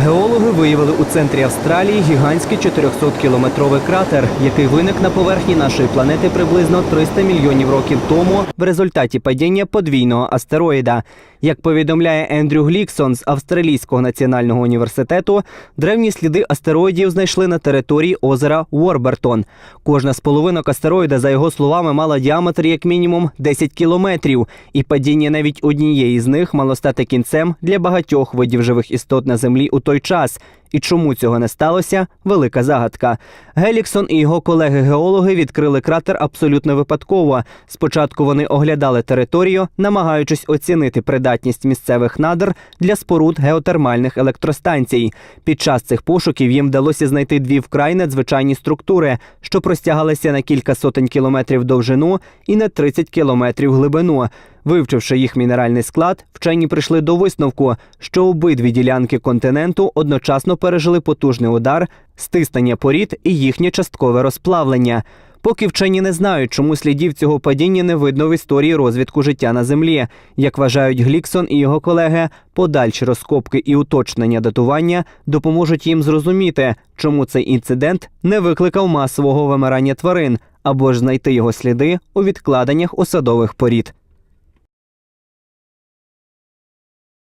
Геологи виявили у центрі Австралії гігантський 400-кілометровий кратер, який виник на поверхні нашої планети приблизно 300 мільйонів років тому в результаті падіння подвійного астероїда. Як повідомляє Ендрю Гліксон з Австралійського національного університету, древні сліди астероїдів знайшли на території озера Уорбертон. Кожна з половинок астероїда, за його словами, мала діаметр як мінімум 10 кілометрів, і падіння навіть однієї з них мало стати кінцем для багатьох видів живих істот на землі у той час. І чому цього не сталося? Велика загадка. Геліксон і його колеги-геологи відкрили кратер абсолютно випадково. Спочатку вони оглядали територію, намагаючись оцінити придатність місцевих надр для споруд геотермальних електростанцій. Під час цих пошуків їм вдалося знайти дві вкрай надзвичайні структури, що простягалися на кілька сотень кілометрів довжину і на 30 кілометрів глибину. Вивчивши їх мінеральний склад, вчені прийшли до висновку, що обидві ділянки континенту одночасно пережили потужний удар, стиснення порід і їхнє часткове розплавлення. Поки вчені не знають, чому слідів цього падіння не видно в історії розвитку життя на землі. Як вважають Гліксон і його колеги, подальші розкопки і уточнення датування допоможуть їм зрозуміти, чому цей інцидент не викликав масового вимирання тварин або ж знайти його сліди у відкладеннях осадових порід.